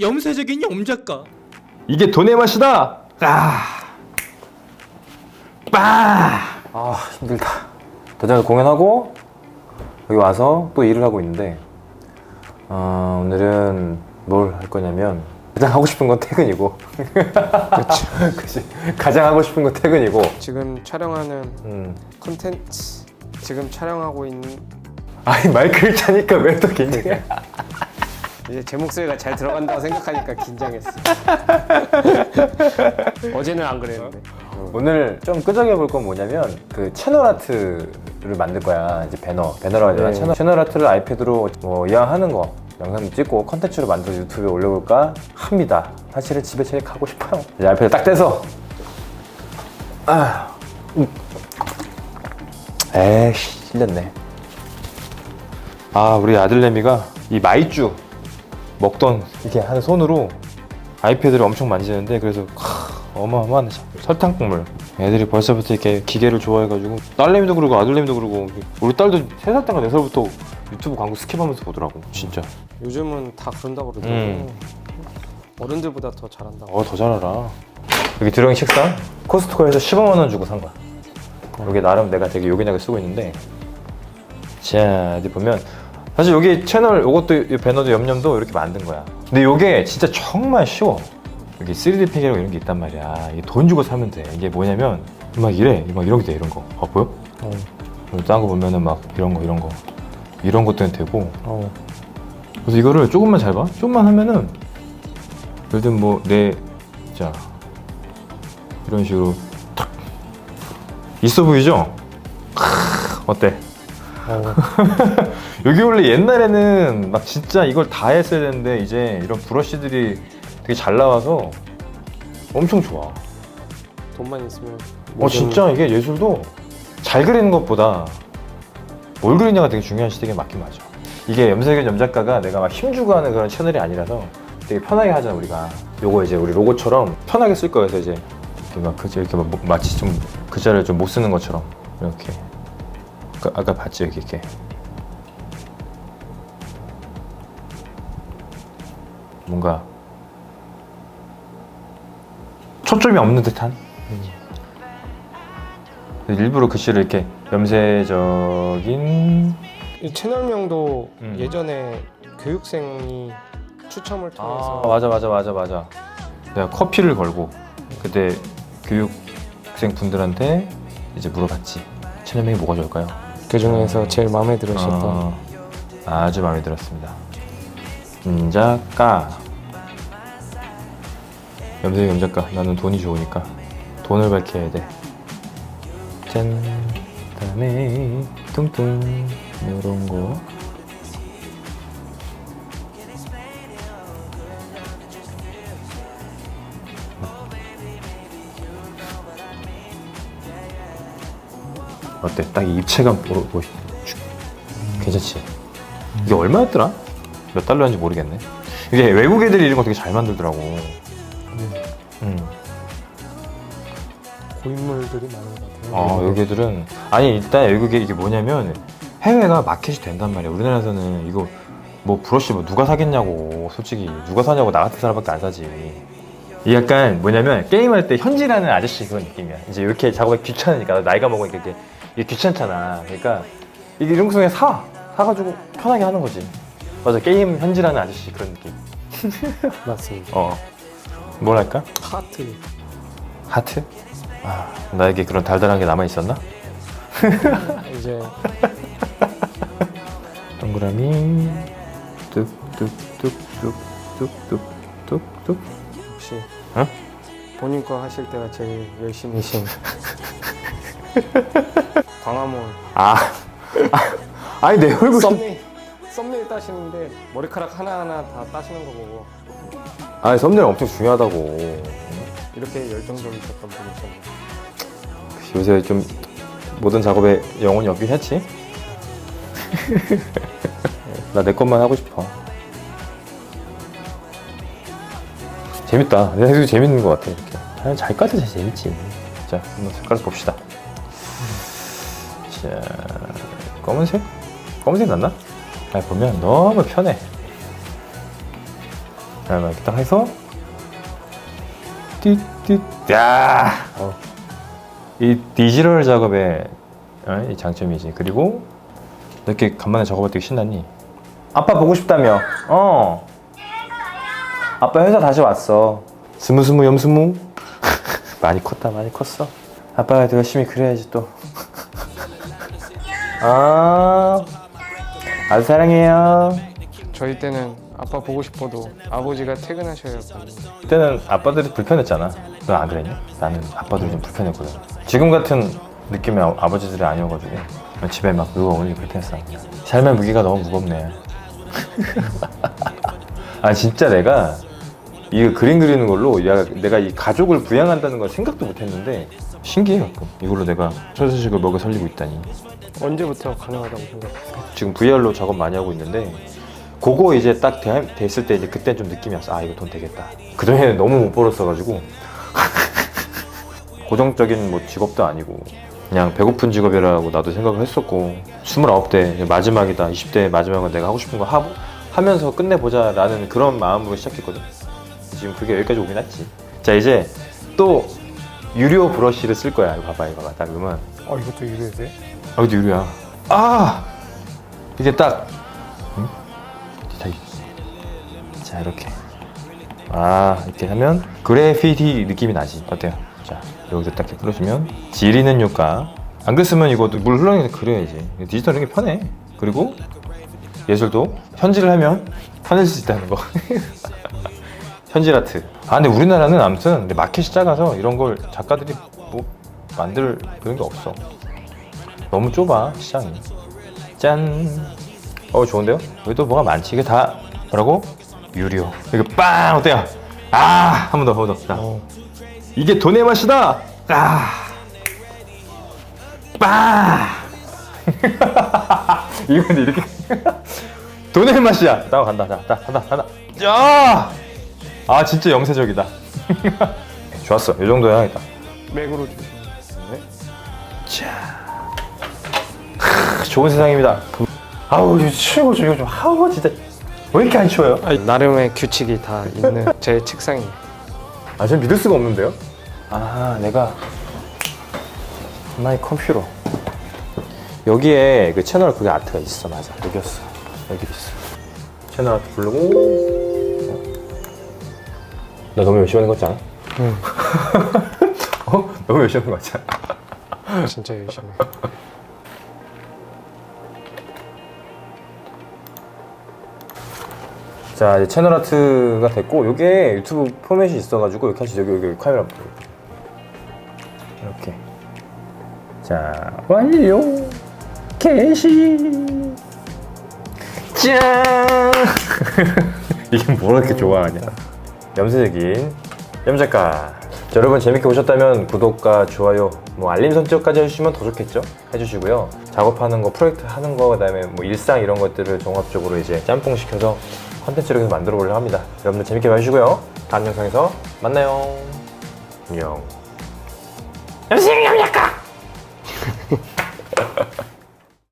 염세적인 염작가 이게 돈의 맛이다. 아, 빠. 아 힘들다. 대전에서 공연하고 여기 와서 또 일을 하고 있는데 어, 오늘은 뭘 할 거냐면 가장 하고 싶은 건 퇴근이고. 그치. 가장 하고 싶은 건 퇴근이고. 지금 촬영하는 음. 콘텐츠 지금 촬영하고 있는 아니 마이크를 차니까 왜 또 긴장해? 이제 제 목소리가 잘 들어간다고 생각하니까 긴장했어. 어제는 안 그랬는데. 오늘 좀 끄적여 볼 건 뭐냐면 그 채널 아트를 만들 거야 이제 배너 해야 되나 네. 채널, 채널 아트를 아이패드로 뭐 이왕하는 거 영상 찍고 컨텐츠로 만들어서 유튜브에 올려볼까 합니다 사실은 집에 제일 가고 싶어요 이제 아이패드 딱 떼서 아 음. 에이씨 실렸네 아 우리 아들내미가 이 마이쮸 먹던 이렇게 하는 손으로 아이패드를 엄청 만지는데 그래서 크, 어마어마한 설탕 국물 애들이 벌써부터 이렇게 기계를 좋아해가지고 딸내미도 그러고 아들내미도 그러고 우리 딸도 3살 때인가 4살부터 유튜브 광고 스킵하면서 보더라고 진짜 요즘은 다 그런다고 그러더라고. 음. 어른들보다 더 잘한다고. 어 더잘 알아 여기 드로잉 책상 코스트코에서 15만 원 주고 산 거야 여기 나름 내가 되게 요긴하게 쓰고 있는데 자 어디 보면 사실 여기 채널 요것도 이 배너도 염염도 이렇게 만든 거야 근데 요게 진짜 정말 쉬워 여기 3D 팩이라고 이런 게 있단 말이야 이게 돈 주고 사면 돼 이게 뭐냐면 막 이래 막 이런 게 돼 이런 거 아, 보여? 어. 딴거 보면은 막 이런 거 이런 거 이런 것도 되고 어. 그래서 이거를 조금만 잘 봐. 조금만 하면은 예를 들면 뭐내자 이런 식으로 탁 있어 보이죠? 크, 어때? 어. 여기 원래 옛날에는 막 진짜 이걸 다 했어야 되는데 이제 이런 브러쉬들이 되게 잘 나와서 엄청 좋아. 돈만 있으면. 어 진짜 이게 예술도 잘 그리는 것보다 뭘 그리냐가 되게 중요한 시대에 맞긴 맞아. 이게 염색은 염작가가 내가 막 힘주고 하는 그런 채널이 아니라서 되게 편하게 하잖아 우리가. 요거 이제 우리 로고처럼 편하게 쓸 거여서 이제 이렇게 막 그저 이렇게 막 뭐- 마치 좀 글자를 좀 못 쓰는 것처럼 이렇게. 아까, 아까 봤지 여기 이렇게. 뭔가 초점이 없는 듯한. 일부러 글씨를 이렇게 염세적인 이 채널명도 음. 예전에 교육생이 추첨을 통해서 아 맞아 맞아 맞아 맞아 내가 커피를 걸고 그때 교육생 분들한테 이제 물어봤지 채널명이 뭐가 좋을까요? 그 중에서 제일 마음에 들으셨던 어, 아주 마음에 들었습니다. 염작가. 염색 염작가. 나는 돈이 좋으니까 돈을 밝혀야 돼짠. 그다음에 뚱뚱. 이런 거 어때? 딱 이 입체감 보러 보시 괜찮지? 이게 얼마였더라? 몇 달러인지 모르겠네. 이게 외국 애들이 이런 거 되게 잘 만들더라고. 음. 고인물들이 많은 것 같아요. 어, 여기 애들은 아니 일단 외국에 이게 뭐냐면 해외가 마켓이 된단 말이야. 우리나라에서는 이거 뭐 브러쉬 뭐 누가 사겠냐고 솔직히 누가 사냐고 나 같은 사람밖에 안 사지. 이 약간 뭐냐면 게임할 때 현질하는 아저씨 그런 느낌이야. 이제 이렇게 작업이 귀찮으니까 나이가 먹으니까 이게, 이게 귀찮잖아. 그러니까 이게 이런 거 중에 사 사가지고 편하게 하는 거지. 맞아 게임 현질하는 아저씨 그런 느낌. 맞습니다. 어. 뭘 할까? 하트. 하트? 아 나에게 그런 달달한 게 남아 있었나? 이제 동그라미 뚝뚝뚝뚝뚝뚝뚝뚝 혹시 어? 본인 거 하실 때가 제일 열심히신 광화문. 아, 아 아니 내 얼굴 썸네일 썸네일 따시는데 머리카락 하나하나 다 따시는 거 보고. 아니 썸네일 엄청 중요하다고. 이렇게 열정적이셨던 분이셨는데 요새 좀 모든 작업에 영혼이 없긴 했지? 나 내 것만 하고 싶어. 재밌다. 내 생각도 재밌는 것 같아 이렇게. 아, 잘 까도 진짜 재밌지. 자 한번 색깔 봅시다 자 검은색? 검은색 낫나? 아 보면 너무 편해 자, 이렇게 딱 해서 띠띠 야, 어. 이 디지털 작업의 어, 이 장점이지. 그리고 이렇게 간만에 작업할 때 신나니? 아빠 보고 싶다며? 어. 아빠 회사 다시 왔어. 스무스무 염스무. 많이 컸다, 많이 컸어. 아빠가 더 열심히 그래야지 또. 아, 아주 사랑해요. 저희 때는 아빠 보고 싶어도 아버지가 퇴근하셔야 그때는 아빠들이 불편했잖아. 넌안 그랬냐? 나는 아빠들이 좀 불편했거든. 지금 같은 느낌의 아- 아버지들이 아니어가지고 집에 막 누가 게 불편했어. 삶의 무게가 너무 무겁네. 아 진짜 내가 이거 그림 그리는 걸로 야, 내가 이 가족을 부양한다는 걸 생각도 못했는데 신기해 가끔 이걸로 내가 철수식을 먹여 살리고 있다니. 언제부터 가능하다고 생각했어요? 지금 VR로 작업 많이 하고 있는데 그거 이제 딱 돼- 됐을 때 이제 그때 좀 느낌이 왔어. 아 이거 돈 되겠다. 그전에는 너무 못 벌었어가지고. 고정적인 뭐 직업도 아니고 그냥 배고픈 직업이라고 나도 생각을 했었고 29대 마지막이다. 20대 마지막은 내가 하고 싶은 거 하고 하면서 끝내보자 라는 그런 마음으로 시작했거든. 지금 그게 여기까지 오긴 했지. 자 이제 또 유료 브러쉬를 쓸 거야 이거 봐봐 이거 봐봐 딱 그러면 어 이것도 유료해야 돼? 아, 어디 유리야? 아! 이게 딱. 응? 자, 이- 자, 이렇게. 아, 이렇게 하면 그래피티 느낌이 나지. 어때요? 자, 여기서 딱 이렇게 풀어주면 지리는 효과. 안 그랬으면 이거 물 흘러내서 그려야지. 디지털 이게 편해. 그리고 예술도 현질을 하면 편해질 수 있다는 거. 현질 아트. 아, 근데 우리나라는 아무튼 근데 마켓이 작아서 이런 걸 작가들이 뭐 만들 그런 게 없어. 너무 좁아 시장이 짠. 어 좋은데요? 여기 또 뭐가 많지 이게 다 뭐라고? 유료 이거 빵 어때요? 아 한 번 더 한 번 더. 자, 이게 돈의 맛이다. 아. 빵. 근데 이렇게 돈의 맛이야. 나 간다. 자, 자, 간다, 간다. 야. 아 진짜 영세적이다. 좋았어. 이 정도 해야겠다. 맥으로 주세요 크, 좋은 세상입니다. 아우 이거 치우고 좀 이거 좀 아우 진짜 왜 이렇게 안 치워요? 나름의 규칙이 다 있는 제 책상이에요 아, 전 믿을 수가 없는데요? 아, 내가 마이 컴퓨터 여기에 그 채널 그게 아트가 있어, 맞아. 여기였어. 여기 있어. 채널 아트 부르고 나 너무 열심히 하는 거 같지 않아? 응. 어? 너무 열심히 하는 거 같지 않아? 진짜 열심히. 자, 이제 채널 아트가 됐고 이게 유튜브 포맷이 있어가지고 이렇게 하시 여기 여기 카메라 보고. 이렇게. 자 완료! 개시! 짠! 이게 뭘 이렇게 좋아하냐 염세적인 염작가. 자, 여러분 재밌게 보셨다면 구독과 좋아요 뭐 알림 설정까지 해주시면 더 좋겠죠? 해주시고요. 작업하는 거 프로젝트 하는 거 그다음에 뭐 일상 이런 것들을 종합적으로 이제 짬뽕 시켜서 컨텐츠를 계속 만들어 보려고 합니다. 여러분들 재밌게 봐주시고요. 다음 영상에서 만나요. 안녕. 염색 염작가